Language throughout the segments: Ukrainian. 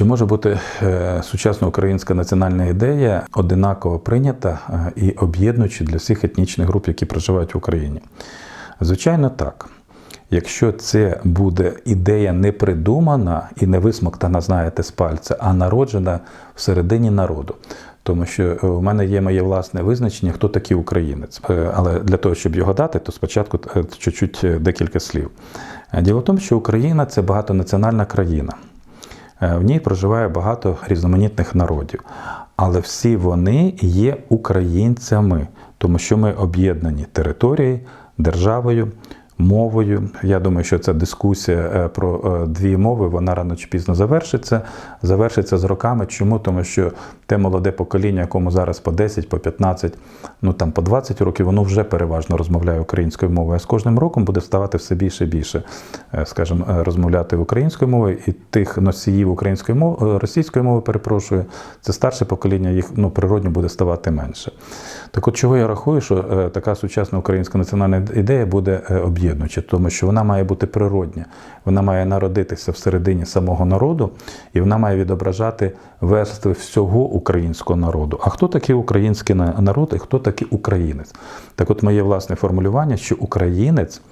Чи може бути е, сучасна українська національна ідея одинаково прийнята е, і об'єднуючи для всіх етнічних груп, які проживають в Україні? Звичайно, так. Якщо це буде ідея не придумана і не висмоктана, знаєте, з пальця, а народжена всередині народу. Тому що у мене є моє власне визначення, хто такий українець. Е, Але для того, щоб його дати, то спочатку е, чуть-чуть е, декілька слів. Е, Діло в тому, що Україна це багатонаціональна країна. Е, В ній проживає багато різноманітних народів, але всі вони є українцями, тому що ми об'єднані територією, державою, мовою. Я думаю, що ця дискусія е, про е, дві мови вона рано чи пізно завершиться. Завершиться з роками. Чому? Тому що те молоде покоління, якому зараз по 10, по 15, ну там по 20 років, воно вже переважно розмовляє українською мовою. А з кожним роком буде ставати все більше і більше, е, скажімо, розмовляти українською мовою, і тих носіїв української мови, російської мови, перепрошую, це старше покоління, їх ну природньо буде ставати менше. Так от чого я рахую, що така сучасна українська національна ідея буде е, об'єднуюча, тому що вона має бути природня, вона має народитися всередині самого народу, і вона має відображати верстви всього українського народу. А хто такий український народ і хто такий українець? Так от моє власне формулювання, що українець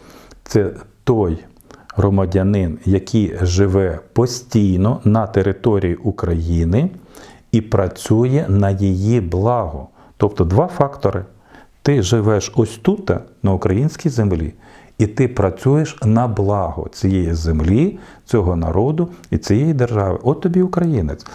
це той громадянин, який живе постійно на території України і працює на її благо. Тобто два фактори. Ти живеш ось тут, на українській землі, і ти працюєш на благо цієї землі, цього народу і цієї держави. От тобі українець.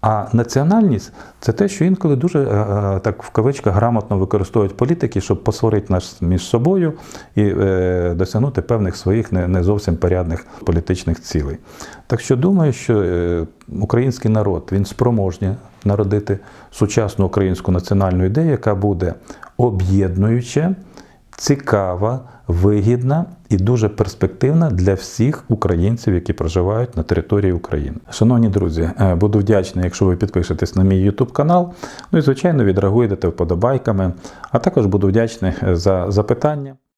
А національність це те, що інколи дуже е, е, так в кавичках грамотно використовують політики, щоб посварити нас між собою і е, досягнути певних своїх не, зовсім порядних політичних цілей. Так що думаю, що український народ він спроможний народити сучасну українську національну ідею, яка буде об'єднуюча, цікава, вигідна і дуже перспективна для всіх українців, які проживають на території України. Шановні друзі, е, буду вдячний, якщо ви підпишетесь на мій YouTube канал. Ну і звичайно відреагуєте вподобайками. А також буду вдячний е, за запитання.